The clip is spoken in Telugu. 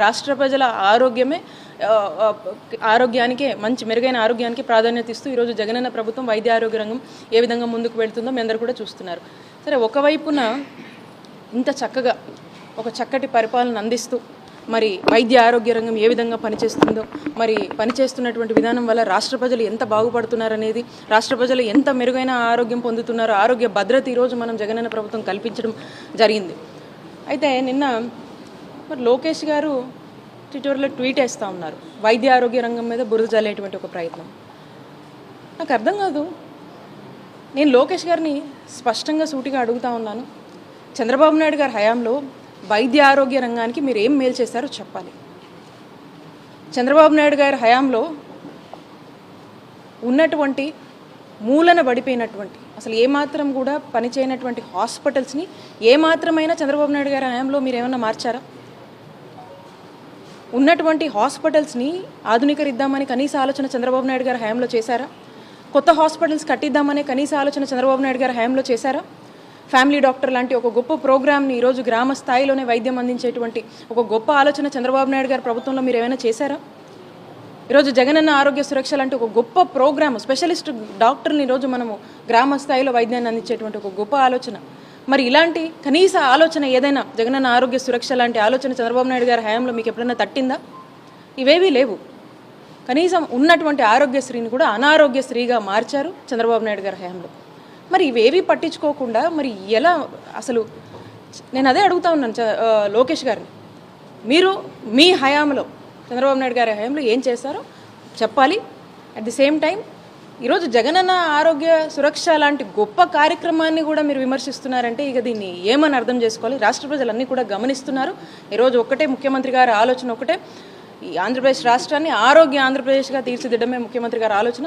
రాష్ట్ర ప్రజల ఆరోగ్యమే ఆరోగ్యానికి మంచి మెరుగైన ఆరోగ్యానికి ప్రాధాన్యత ఇస్తూ ఈరోజు జగనన్న ప్రభుత్వం వైద్య ఆరోగ్య రంగం ఏ విధంగా ముందుకు వెళ్తుందో మీ అందరూ కూడా చూస్తున్నారు. సరే ఒకవైపున ఇంత చక్కగా ఒక చక్కటి పరిపాలన అందిస్తూ మరి వైద్య ఆరోగ్య రంగం ఏ విధంగా పనిచేస్తుందో మరి పనిచేస్తున్నటువంటి విధానం వల్ల రాష్ట్ర ప్రజలు ఎంత బాగుపడుతున్నారనేది రాష్ట్ర ప్రజలు ఎంత మెరుగైన ఆరోగ్యం పొందుతున్నారో ఆరోగ్య భద్రత ఈరోజు మనం జగనన్న ప్రభుత్వం కల్పించడం జరిగింది. అయితే నిన్న మరి లోకేష్ గారు ట్విట్టర్లో ట్వీట్ వేస్తూ ఉన్నారు. వైద్య ఆరోగ్య రంగం మీద బురద జల్లేటువంటి ఒక ప్రయత్నం. నాకు అర్థం కాదు. నేను లోకేష్ గారిని స్పష్టంగా సూటిగా అడుగుతా ఉన్నాను. చంద్రబాబు నాయుడు గారి హయాంలో వైద్య ఆరోగ్య రంగానికి మీరు ఏం మేలు చేశారో చెప్పాలి. చంద్రబాబు నాయుడు గారి హయాంలో ఉన్నటువంటి మూలన పడిపోయినటువంటి అసలు ఏమాత్రం కూడా పనిచేయనటువంటి హాస్పిటల్స్ని ఏమాత్రమైనా చంద్రబాబు నాయుడు గారి హయాంలో మీరు ఏమైనా మార్చారా? ఉన్నటువంటి హాస్పిటల్స్ని ఆధునీకరిద్దామని కనీస ఆలోచన చంద్రబాబు నాయుడు గారి హయాంలో చేశారా? కొత్త హాస్పిటల్స్ కట్టిద్దామనే కనీస ఆలోచన చంద్రబాబు నాయుడు గారి హయాంలో చేశారా? ఫ్యామిలీ డాక్టర్ లాంటి ఒక గొప్ప ప్రోగ్రామ్ని ఈరోజు గ్రామ స్థాయిలోనే వైద్యం అందించేటువంటి ఒక గొప్ప ఆలోచన చంద్రబాబు నాయుడు గారి ప్రభుత్వంలో మీరు ఏమైనా చేశారా? ఈరోజు జగనన్న ఆరోగ్య సురక్ష లాంటి ఒక గొప్ప ప్రోగ్రామ్ స్పెషలిస్ట్ డాక్టర్ని ఈరోజు మనము గ్రామ స్థాయిలో వైద్యాన్ని అందించేటువంటి ఒక గొప్ప ఆలోచన. మరి ఇలాంటి కనీస ఆలోచన ఏదైనా జగనన్న ఆరోగ్య సురక్ష లాంటి ఆలోచన చంద్రబాబు నాయుడు గారి హయాంలో మీకు ఎప్పుడైనా తట్టిందా? ఇవేవీ లేవు. కనీసం ఉన్నటువంటి ఆరోగ్యశ్రీని కూడా అనారోగ్యశ్రీగా మార్చారు చంద్రబాబు నాయుడు గారి హయాంలో. మరి ఇవేవి పట్టించుకోకుండా మరి ఎలా అసలు నేను అదే అడుగుతా ఉన్నాను చ- లోకేష్ గారిని. మీరు మీ హయాంలో చంద్రబాబు నాయుడు గారి హయాంలో ఏం చేశారో చెప్పాలి. అట్ ది సేమ్ టైం ఈరోజు జగనన్న ఆరోగ్య సురక్ష లాంటి గొప్ప కార్యక్రమాన్ని కూడా మీరు విమర్శిస్తున్నారంటే ఇక దీన్ని ఏమని అర్థం చేసుకోవాలి? రాష్ట్ర ప్రజలన్నీ కూడా గమనిస్తున్నారు. ఈరోజు ఒకటే ముఖ్యమంత్రి గారి ఆలోచన ఒకటే. ఈ ఆంధ్రప్రదేశ్ రాష్ట్రాన్ని ఆరోగ్య ఆంధ్రప్రదేశ్గా తీర్చిదిద్దడమే ముఖ్యమంత్రి గారి ఆలోచన.